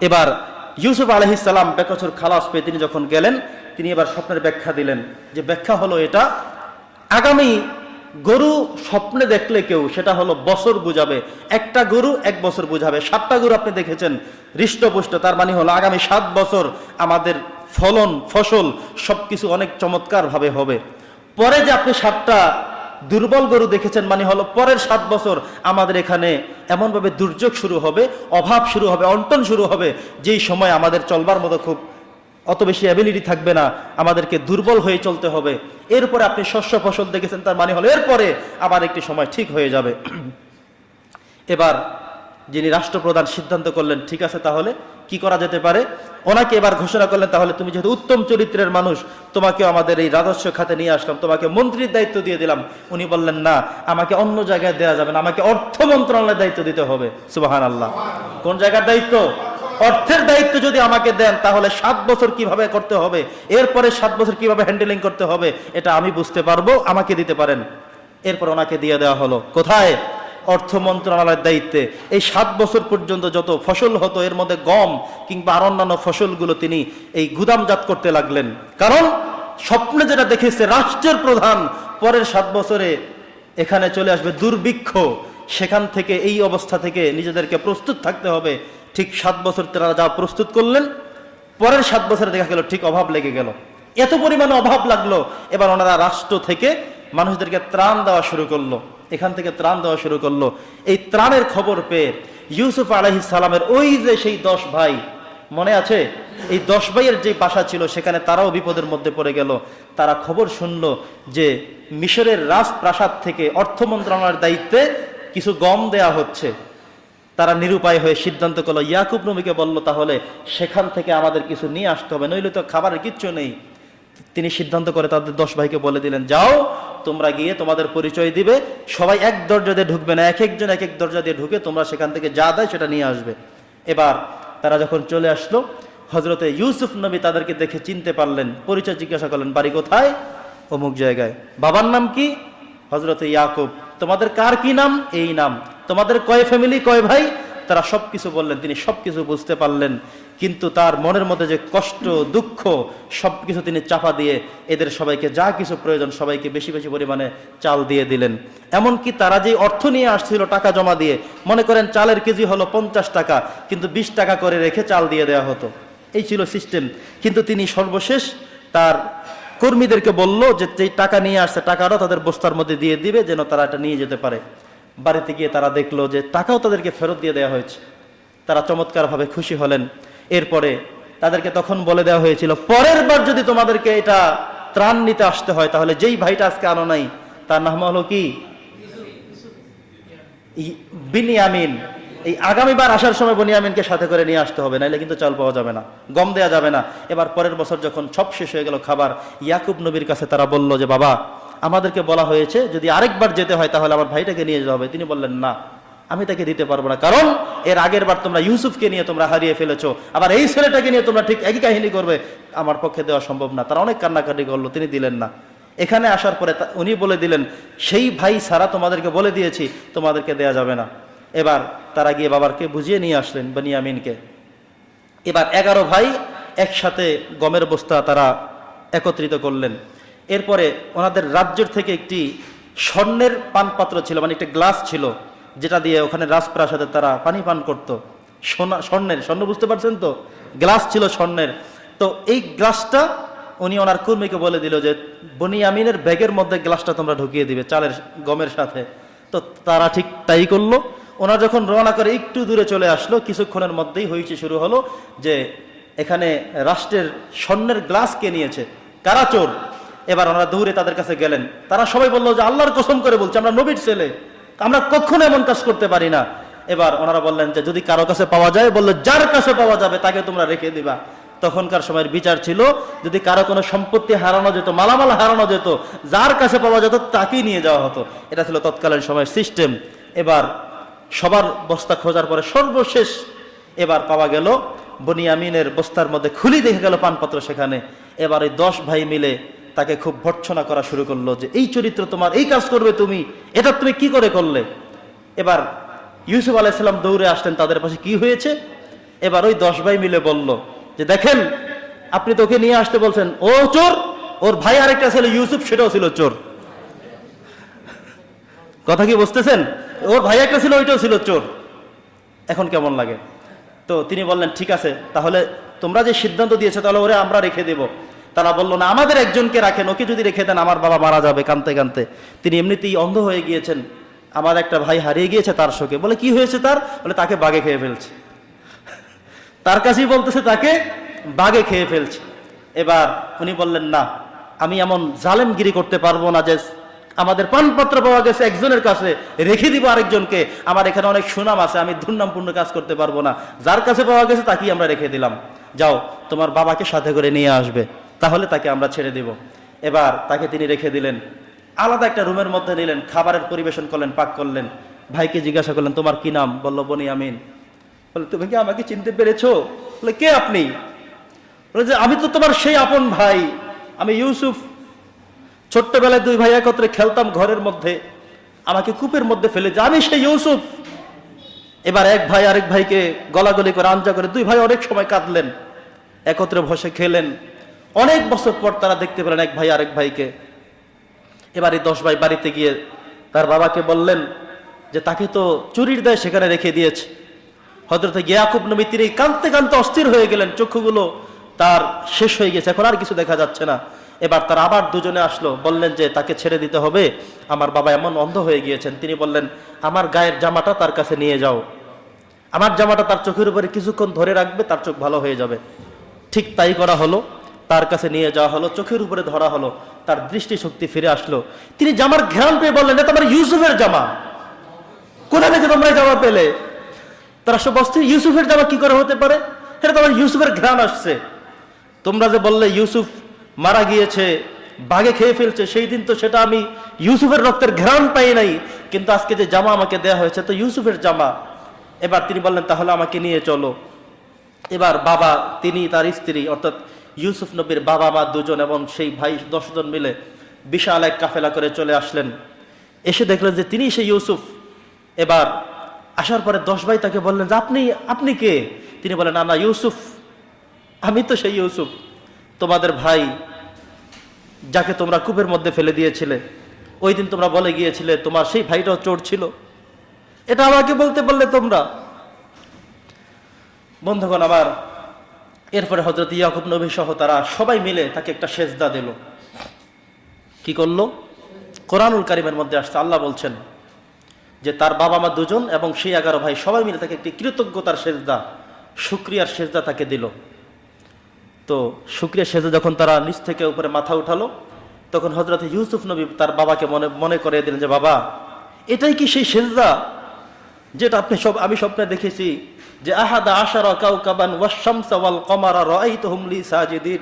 এবার ইউসুফ আলহিসাল্লাম বেকছর খালাস পেয়ে তিনি যখন গেলেন, তিনি এবার স্বপ্নের ব্যাখ্যা দিলেন যে ব্যাখ্যা হলো এটা, আগামী গরু স্বপ্নে দেখলে কেউ, সেটা হলো বছর বুঝাবে। একটা গরু এক বছর বুঝাবে। সাতটা গরু আপনি দেখেছেন, হৃষ্টপুষ্ট, তার মানে হলো আগামী সাত বছর আমাদের ফলন, ফসল সবকিছু অনেক চমৎকার ভাবে হবে। পরে যে আপনি সাতটা দুর্বল গরু দেখেছেন মানে হলো পরের সাত বছর আমাদের এখানে এমনভাবে দুর্যোগ শুরু হবে, অভাব শুরু হবে, অন্টন শুরু হবে, যেই সময় আমাদের চলবার মতো খুব অত বেশি অ্যাবিলিটি থাকবে না, আমাদেরকে দুর্বল হয়ে চলতে হবে। এরপরে আপনি শস্য ফসল দেখেছেন, তার মানে হলো এরপরে আবার একটি সময় ঠিক হয়ে যাবে। এবার যিনি রাষ্ট্রপ্রধান সিদ্ধান্ত করলেন, ঠিক আছে তাহলে কি করা যেতে পারে? ওনাকে এবার ঘোষণা করলেন, তাহলে তুমি যেহেতু উত্তম চরিত্রের মানুষ তোমাকে আমাদের এই রাজস্ব খাতে নিয়ে আসলাম, তোমাকে মন্ত্রীর দায়িত্ব দিয়ে দিলাম। উনি বললেন, না, আমাকে অন্য জায়গায় দেওয়া যাবে না, আমাকে অর্থ মন্ত্রণালয়ের দায়িত্ব দিতে হবে। সুবাহান আল্লাহ কোন জায়গার দায়িত্ব? অর্থের দায়িত্ব যদি আমাকে দেন, তাহলে সাত বছর কীভাবে করতে হবে? এরপরে সাত বছর কীভাবে হ্যান্ডেলিং করতে হবে? এটা আমি বুঝতে পারব, আমাকে দিতে পারেন। এরপর ওনাকে দিয়ে দেওয়া হলো। কোথায়? অর্থ মন্ত্রণালয়ের দায়িত্বে। এই সাত বছর পর্যন্ত যত ফসল হতো, এর মধ্যে গম কিংবা আর অন্যান্য ফসলগুলো তিনি এই গুদামজাত করতে লাগলেন। কারণ স্বপ্নে যেটা দেখেছে রাষ্ট্রের প্রধান, পরের সাত বছরে এখানে চলে আসবে দুর্ভিক্ষ। সেখান থেকে, এই অবস্থা থেকে নিজেদেরকে প্রস্তুত থাকতে হবে। ঠিক সাত বছর তারা যা প্রস্তুত করলেন, পরের সাত বছরে দেখা গেল ঠিক অভাব লেগে গেল। এত পরিমাণে অভাব লাগল। এবার ওনারা রাষ্ট্র থেকে মানুষদেরকে ত্রাণ দেওয়া শুরু করল। এখান থেকে ত্রাণ দেওয়া শুরু করল। এই ত্রাণের খবর পেয়ে ইউসুফ আলহি সালামের ওই যে সেই দশ ভাই, মনে আছে? এই দশ ভাইয়ের যে বাসা ছিল, সেখানে তারাও বিপদের মধ্যে পড়ে গেল। তারা খবর শুনল যে মিশরের রাজপ্রাসাদ থেকে অর্থ মন্ত্রণালয়ের দায়িত্বে কিছু গম দেয়া হচ্ছে। তারা নিরুপায় হয়ে সিদ্ধান্ত করল, ইয়াকুব নবীকে বলল, তাহলে সেখান থেকে আমাদের কিছু নিয়ে আসতে হবে, নইলে তো খাবারের কিচ্ছু নেই। তিনি সিদ্ধান্ত করে তাদের দশ ভাইকে বলে দিলেন, যাও, তোমরা গিয়ে তোমাদের পরিচয় দিবে। সবাই এক দরজা দিয়ে ঢুকবে না, এক একজন এক এক দরজা দিয়ে ঢুকে তোমরা সেখান থেকে যা দেয় সেটা নিয়ে আসবে। এবার তারা যখন চলে আসলো হজরতে ইউসুফ নবী তাদেরকে দেখে চিনতে পারলেন, পরিচয় জিজ্ঞাসা করলেন, বাড়ি কোথায়? অমুক জায়গায়, বাবার নাম কি? হজরতে ইয়াকুব, তোমাদের কার কি নাম? এই নাম। তোমাদের কয় ফ্যামিলি, কয় ভাই? তারা সবকিছু বললেন, তিনি সবকিছু বুঝতে পারলেন। কিন্তু তার মনের মধ্যে যে কষ্ট, দুঃখ, সবকিছু তিনি চাপা দিয়ে এদের সবাইকে যা কিছু প্রয়োজন সবাইকে বেশি বেশি পরিমাণে চাল দিয়ে দিলেন। এমনকি তারা যে অর্থ নিয়ে আসছিল টাকা জমা দিয়ে, মনে করেন চালের কেজি হলো পঞ্চাশ টাকা, কিন্তু বিশ টাকা করে রেখে চাল দিয়ে দেওয়া হতো। এই ছিল সিস্টেম। কিন্তু তিনি সর্বশেষ তার কর্মীদেরকে বলল যে যেই টাকা নিয়ে আসছে টাকাটাও তাদের বস্তার মধ্যে দিয়ে দিবে, যেন তারা এটা নিয়ে যেতে পারে। বাড়িতে গিয়ে তারা দেখল যে টাকাও তাদেরকে ফেরত দিয়ে দেওয়া হয়েছে। তারা চমৎকারভাবে খুশি হলেন। এরপরে তাদেরকে তখন বলে দেওয়া হয়েছিল, পরের বার যদি তোমাদেরকে এটা ত্রাণ নিতে আসতে হয়, তাহলে যেই ভাইটা আজকে আনো নাই, তার নাম হলো কি? বিনিয়ামিন। এই আগামীবার আসার সময় বনিয়ামিনকে সাথে করে নিয়ে আসতে হবে, নাইলে কিন্তু চাল পাওয়া যাবে না, গম দেওয়া যাবে না। এবার পরের বছর যখন সব শেষ হয়ে গেল খাবার, ইয়াকুব নবীর কাছে তারা বলল যে, বাবা, আমাদেরকে বলা হয়েছে, যদি আরেকবার যেতে হয়, তাহলে আমার ভাইটাকে নিয়ে যেতে হবে। তিনি বললেন, না। আমি তাকে দিতে পারব না। কারণ এর আগের বার তোমরা ইউসুফকে নিয়ে তোমরা হারিয়ে ফেলেছো। আবার এই ছেলেটাকে নিয়ে তোমরা ঠিক একই কাহিনী করবে। আমার পক্ষে দেওয়া সম্ভব না। তারা অনেক কান্নাকাটি করল, তিনি দিলেন না। এখানে আসার পরে উনি বলে দিলেন, সেই ভাই সারা তোমাদেরকে বলে দিয়েছি, তোমাদেরকে দেয়া যাবে না। এবার তারা গিয়ে বাবারকে বুঝিয়ে নিয়ে আসলেন বনিয়ামিনকে। এবার এগারো ভাই একসাথে গমের বস্তা তারা একত্রিত করলেন। এরপরে ওনাদের রাজ্যের থেকে একটি স্বর্ণের পানপাত্র ছিল মানে একটা গ্লাস ছিল। যেটা দিয়ে ওখানে রাজপ্রাসাদে তারা পানি পান করত। সোনা, স্বর্ণের, স্বর্ণ বুঝতে পারছেন তো? গ্লাস ছিল স্বর্ণের। তো এই গ্লাসটা উনি ওনার কর্মীকে বলে দিল যে, বনিয়ামিনের ব্যাগের মধ্যে গ্লাসটা তোমরা ঢুকিয়ে দিবে চালের গমের সাথে। তো তারা ঠিক তাই করল। ওনারা যখন রওনা করে একটু দূরে চলে আসলো, কিছুক্ষণের মধ্যেই হয়েছে শুরু হলো যে, এখানে রাষ্ট্রের স্বর্ণের গ্লাস কে নিয়েছে? কারা চোর? এবার ওনারা দৌড়ে তাদের কাছে গেলেন। তারা সবাই বলল যে, আল্লাহর কসম করে বলছে, আমরা নবীর ছেলে। আমরা কখনো এমন কাজ করতে পারি না। এবার ওনারা বললেন যে, যদি কারও কাছে পাওয়া যায়, বলল, যার কাছে পাওয়া যাবে, তাকে তোমরা রেখে দিবা। তখনকার সময়ের বিচার ছিল, যদি কারও কোনো সম্পত্তি হারানো যেত, মালামাল হারানো যেত, যার কাছে পাওয়া যেত, তাকেই নিয়ে যাওয়া হতো। এটা ছিল তৎকালীন সময়ের সিস্টেম। এবার সবার বস্তা খোঁজার পরে সর্বশেষ এবার পাওয়া গেল। বনিয়ামিনের বস্তার মধ্যে খুলি দেখে গেল পানপত্র সেখানে। এবার এই দশ ভাই মিলে তাকে খুব ভর্ৎসনা করা শুরু করল যে, এই চরিত্র তোমার, এই কাজ করবে তুমি, এটা তুমি কি করে করলে? এবার ইউসুফ আলাইসাল্লাম দৌড়ে আসলেন তাদের পাশে, কি হয়েছে? এবার ওই দশ ভাই মিলে বলল যে, দেখেন, আপনি তোকে নিয়ে আসতে বলছেন, ও চোর, ওর ভাই আরেকটা ছিল, ইউসুফ, সেটাও ছিল চোর। কথা কি বুঝতেছেন? ওর ভাই একটা ছিল, ওইটাও ছিল চোর। এখন কেমন লাগে? তো তিনি বললেন, ঠিক আছে, তাহলে তোমরা যে সিদ্ধান্ত দিয়েছ, তাহলে ওরে আমরা রেখে দেব। তারা বলল, না, আমাদের একজনকে রাখেন, ওকে যদি রেখে দেন, আমার বাবা মারা যাবে কানতে কানতে। তিনি এমনিতেই অন্ধ হয়ে গিয়েছেন। আমার একটা ভাই হারিয়ে গিয়েছে তার শোকে। বলে, কি হয়েছে তার? বলে, তাকে বাগে খেয়ে ফেলছে। তার কাছেই বলতেছে, তাকে বাগে খেয়ে ফেলছে। এবার উনি বললেন, না, আমি এমন জালেমগিরি করতে পারব না যে আমাদের পানপত্র পাওয়া গেছে একজনের কাছে, রেখে দিব আরেকজনকে। আমার এখানে অনেক সুনাম আছে, আমি দুর্নামপূর্ণ কাজ করতে পারব না। যার কাছে পাওয়া গেছে, তাকেই আমরা রেখে দিলাম। যাও, তোমার বাবাকে সাথে করে নিয়ে আসবে। তাহলে তাকে আমরা ছেড়ে দিব। এবার তাকে তিনি রেখে দিলেন। আলাদা একটা রুমের মধ্যে নিলেন, খাবারের পরিবেশন করলেন, পাক করলেন। ভাইকে জিজ্ঞাসা করলেন, তোমার কি নাম? বলল, বনি আমিন। বলে, তুমি কি আমাকে চিনতে পেরেছ? বলে, কে আপনি? বলে, যে আমি তো তোমার সেই আপন ভাই। আমি ইউসুফ। ছোট্টবেলায় দুই ভাই একত্রে খেলতাম ঘরের মধ্যে। আমাকে কূপের মধ্যে ফেলে যে, আমি সেই ইউসুফ। এবার এক ভাই আরেক ভাইকে গলাগলি করে, আঞ্জা করে দুই ভাই অনেক সময় কাঁদলেন। একত্রে বসে খেলেন। অনেক বছর পর তারা দেখতে পেলেন এক ভাই আরেক ভাইকে। এবার দশ ভাই বাড়িতে গিয়ে তার বাবাকে বললেন যে, তাকে তো চুরির দেয় সেখানে রেখে দিয়েছে। হজরত গিয়াকুব নবী তিনি কাঁদতে কাঁদতে অস্থির হয়ে গেলেন। চক্ষুগুলো তার শেষ হয়ে গেছে, এখন আর কিছু দেখা যাচ্ছে না। এবার তার আবার দুজনে আসলো, বললেন যে, তাকে ছেড়ে দিতে হবে। আমার বাবা এমন অন্ধ হয়ে গিয়েছেন। তিনি বললেন, আমার গায়ের জামাটা তার কাছে নিয়ে যাও। আমার জামাটা তার চোখের উপরে কিছুক্ষণ ধরে রাখবে, তার চোখ ভালো হয়ে যাবে। ঠিক তাই করা হলো। তার কাছে নিয়ে যাওয়া হলো, চোখের উপরে ধরা হলো, তার দৃষ্টি শক্তি ফিরে আসলো। তিনি জামার ঘ্রাণ পেয়ে বললেন, এটা তোমার ইউসুফের জামা। কোথা থেকে তোমরা জামা পেলে? তারা সব অস্থির ইউসুফের জামা কি করে হতে পারে? এটা তোমার ইউসুফের ঘ্রাণ আসছে। তোমরা যে বললে ইউসুফ মারা গিয়েছে বাঘে খেয়ে ফেলছে, সেই দিন তো সেটা আমি ইউসুফের রক্তের ঘ্রাণ পাই নাই। কিন্তু আজকে যে জামা আমাকে দেয়া হয়েছে, তো ইউসুফের জামা। এবার তিনি বললেন, তাহলে আমাকে নিয়ে চলো। এবার বাবা, তিনি তার স্ত্রী, অর্থাৎ ইউসুফ নবীর বাবা মা দুজন এবং সেই ভাই দশজন মিলে বিশাল এক কাফেলা করে চলে আসলেন। এসে দেখলেন যে তিনি সেই ইউসুফ। এবার আসার পরে দশ ভাই তাকে বললেন, যে আপনি আপনি কে? তিনি বলেন না ইউসুফ। আমি তো সেই ইউসুফ। তোমাদের ভাই যাকে তোমরা কূপের মধ্যে ফেলে দিয়েছিলে, ওই দিন তোমরা বলে গিয়েছিলে তোমার সেই ভাইটাও চোর ছিল। এটা আমাকে বলতে বললে তোমরা? বন্ধুগণ, আমার এরপরে হজরত ইয়াকুব নবী সহ তারা সবাই মিলে তাকে একটা সেজদা দিল। কি করল? কোরআনুল কারিমের মধ্যে আসছে, আল্লাহ বলছেন যে তার বাবা মা দুজন এবং সেই এগারো ভাই সবাই মিলে তাকে একটি কৃতজ্ঞতার সেজদা, শুক্রিয়ার সেজদা তাকে দিল। তো শুক্রিয়া সেজদা যখন তারা নিচ থেকে উপরে মাথা উঠালো, তখন হজরত ইউসুফ নবী তার বাবাকে মনে মনে করে দিলেন যে, বাবা, এটাই কি সেই সেজদা যেটা আপনি সব, আমি স্বপ্নে দেখেছি যে আহাদা আশারা কাউকাবান ওয়াশামসা ওয়াল কমারা রাআইতুহুম লি সাজিদিন।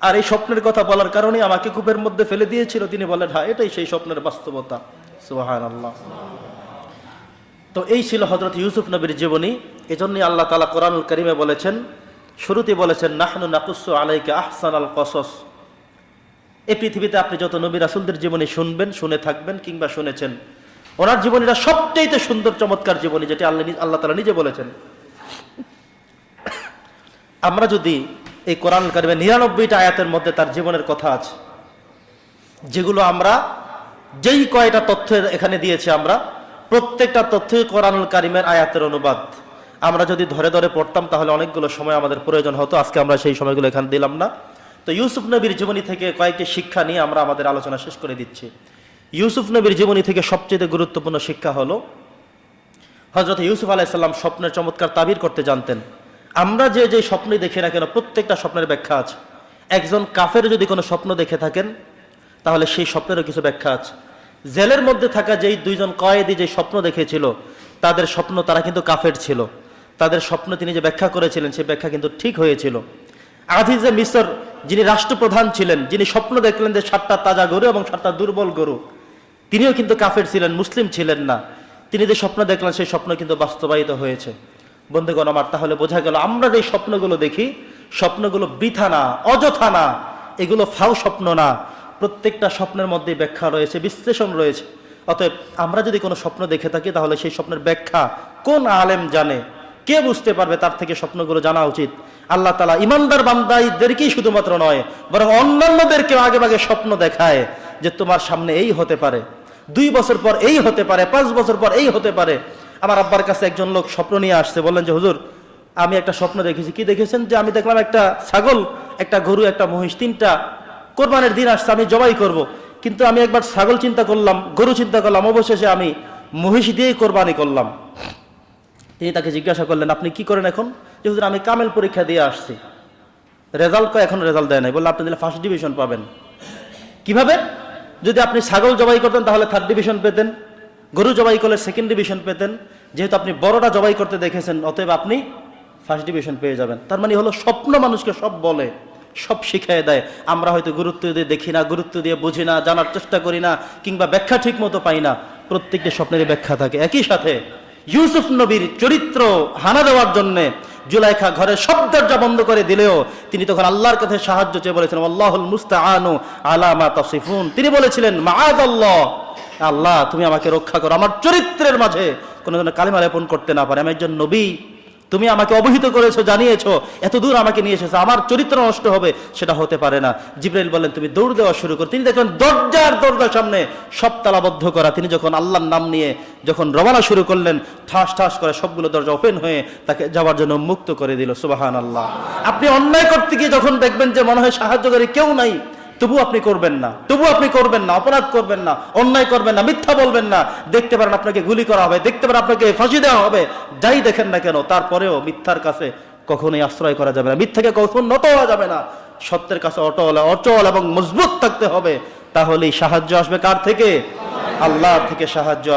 আর এই স্বপ্নের কথা বলার কারণে আমাকে কূপের মধ্যে ফেলে দিয়েছিল। তিনি বলেন হ্যাঁ এটাই সেই স্বপ্নের বাস্তবতা। সুবহানাল্লাহ। তো এই ছিল হজরত ইউসুফ নবীর জীবনী। এজন্যই আল্লাহ তালা কোরআনুল করিমে বলেছেন, শুরুতে বলেছেন, নাহনু নাকুসু আলাইকা আহসান আল কসস। এই পৃথিবীতে আপনি যত নবী রাসুলদের জীবনী শুনবেন, শুনে থাকবেন কিংবা শুনেছেন ওনার জীবনীটা সবচেয়ে সুন্দর, চমৎকার জীবনী যেটি আল্লাহ আল্লাহ তালা নিজে বলেছেন। আমরা যদি এই কোরআন কারিমে নিরানব্বইটা আয়াতের মধ্যে তার জীবনের কথা আছে, যেগুলো আমরা যেই কয়টা তথ্য এখানে দিয়েছি আমরা, প্রত্যেকটা তথ্যই কোরআনুল কারিমের আয়াতের অনুবাদ। আমরা যদি ধরে ধরে পড়তাম তাহলে অনেকগুলো সময় আমাদের প্রয়োজন হতো, আজকে আমরা সেই সময়গুলো এখানে দিলাম না। তো ইউসুফ নবীর জীবনী থেকে কয়েকটি শিক্ষা নিয়ে আমরা আমাদের আলোচনা শেষ করে দিচ্ছি। ইউসুফ নবীর জীবনী থেকে সবচেয়ে গুরুত্বপূর্ণ শিক্ষা হলো হজরত ইউসুফ আলাইসাল্লাম স্বপ্নের চমৎকার তাবির করতে জানতেন। আমরা যে যে স্বপ্নে দেখি না কেন, প্রত্যেকটা স্বপ্নের ব্যাখ্যা আছে। একজন কাফের যদি কোনো স্বপ্ন দেখে থাকেন, তাহলে সেই স্বপ্নেরও কিছু ব্যাখ্যা আছে। জেলের মধ্যে থাকা যেই দুইজন কয়েদি যে স্বপ্ন দেখেছিল, তাদের স্বপ্ন তারা কিন্তু কাফের ছিল। তাদের স্বপ্ন তিনি যে ব্যাখ্যা করেছিলেন সেই ব্যাখ্যা কিন্তু ঠিক হয়েছিল। আজিজে মিসর যিনি রাষ্ট্রপ্রধান ছিলেন, যিনি স্বপ্ন দেখলেন যে সাতটা তাজা গরু এবং সাতটা দুর্বল গরু তিনিও কিন্তু কাফের ছিলেন, মুসলিম ছিলেন না। তিনি যে স্বপ্ন দেখলেন, সেই স্বপ্ন কিন্তু বাস্তবায়িত হয়েছে। বন্ধুগণ আমার, তাহলে বোঝা গেল, আমরা যে স্বপ্নগুলো দেখি, স্বপ্নগুলো বৃথা না, অযথা না, এগুলো ফাও স্বপ্ন না। প্রত্যেকটা স্বপ্নের মধ্যে ব্যাখ্যা রয়েছে, বিশ্লেষণ রয়েছে। অতএব আমরা যদি কোনো স্বপ্ন দেখে থাকি, তাহলে সেই স্বপ্নের ব্যাখ্যা কোন আলেম জানে? কে বুঝতে পারবে তার থেকে স্বপ্নগুলো জানা উচিত? আল্লাহ তালা ইমানদার বান্দাইদেরকেই শুধুমাত্র নয়, বরং অন্যান্যদেরকেও আগে আগে স্বপ্ন দেখায় যে তোমার সামনে এই হতে পারে। দুই বছর পর এই হতে পারে, পাঁচ বছর পর এই হতে পারে। আমার আব্বার কাছে একজন লোক স্বপ্ন নিয়ে আসছে, বললেন যে, হুজুর, আমি একটা স্বপ্ন দেখেছি। কি দেখেছেন? যে, আমি দেখলাম একটা ছাগল, একটা গরু, একটা মহিষ, তিনটা কোরবানের দিন আসছে, আমি জবাই করব। কিন্তু আমি একবার ছাগল চিন্তা করলাম, গরু চিন্তা করলাম, অবশেষে আমি মহিষ দিয়েই কোরবানি করলাম। তিনি তাকে জিজ্ঞাসা করলেন, আপনি কি করেন এখন? যে, হুজুর, আমি কামেল পরীক্ষা দিয়ে আসছি। রেজাল্ট এখন রেজাল্ট দেয় নাই। বললে, আপনি দিলে ফার্স্ট ডিভিশন পাবেন। কীভাবে? যদি আপনি ছাগল জবাই করতেন, তাহলে থার্ড ডিভিশন পেতেন, গরু জবাই করলে সেকেন্ড ডিভিশন পেতেন। যেহেতু আপনি বড়টা জবাই করতে দেখেছেন, অতএব আপনি ফার্স্ট ডিভিশন পেয়ে যাবেন। তার মানে হলো স্বপ্ন মানুষকে সব বলে, সব শিখিয়ে দেয়। আমরা হয়তো গুরুত্ব দিয়ে দেখি না, গুরুত্ব দিয়ে বুঝি না, জানার চেষ্টা করি না, কিংবা ব্যাখ্যা ঠিক মতো পাই না। প্রত্যেকটি স্বপ্নেরই ব্যাখ্যা থাকে। একই সাথে ইউসুফ নবীর চরিত্র হানা দেওয়ার জন্যে জুলাইখা ঘরে সব দরজা বন্ধ করে দিলেও তিনি তখন আল্লাহর কাছে সাহায্য চেয়ে বলেছিলেন, আল্লাহুল মুস্তা আনু মা তাসিফুন। তিনি বলেছিলেন, মাআদাল্লাহ। আল্লাহ, তুমি আমাকে রক্ষা করো। আমার চরিত্রের মাঝে কোনো যেন কালিমা লেপন করতে না পারে। আমি একজন নবী। তুমি আমাকে অবহিত করেছ, জানিয়েছো এত দূর আমাকে নিয়ে এসেছ, আমার চরিত্র নষ্ট হবে, সেটা হতে পারে না। জিব্রাইল বললেন, তুমি দৌড় দেওয়া শুরু করো। তিনি দেখলেন, দরজার দরজার সামনে সব তালাবদ্ধ করা। তিনি যখন আল্লাহর নাম নিয়ে যখন রওনা শুরু করলেন, ঠাস ঠাস করে সবগুলো দরজা ওপেন হয়ে তাকে যাওয়ার জন্য মুক্ত করে দিল। সুবাহান আল্লাহ আপনি অন্যায় করতে গিয়ে যখন দেখবেন যে মনে হয় সাহায্যকারী কেউ নাই তবু আপনি করবেন না, তবু আপনি করবেন না, অপরাধ করবেন না, অন্যায় করবেন না, মিথ্যা বলবেন না, দেখতে পারেন আপনাকে গুলি করা হবে, দেখতে পারেন আপনাকে ফাঁসি দেওয়া হবে, যাই দেখেন না কেন, তারপরেও মিথ্যার কাছে কখনোই আশ্রয় করা যাবে না, মিথ্যাকে কখন নত হওয়া যাবে না, সত্যের কাছে অটল, অচল এবং মজবুত থাকতে হবে, তাহলেই সাহায্য আসবে কার থেকে? আল্লাহর থেকে সাহায্য আসবে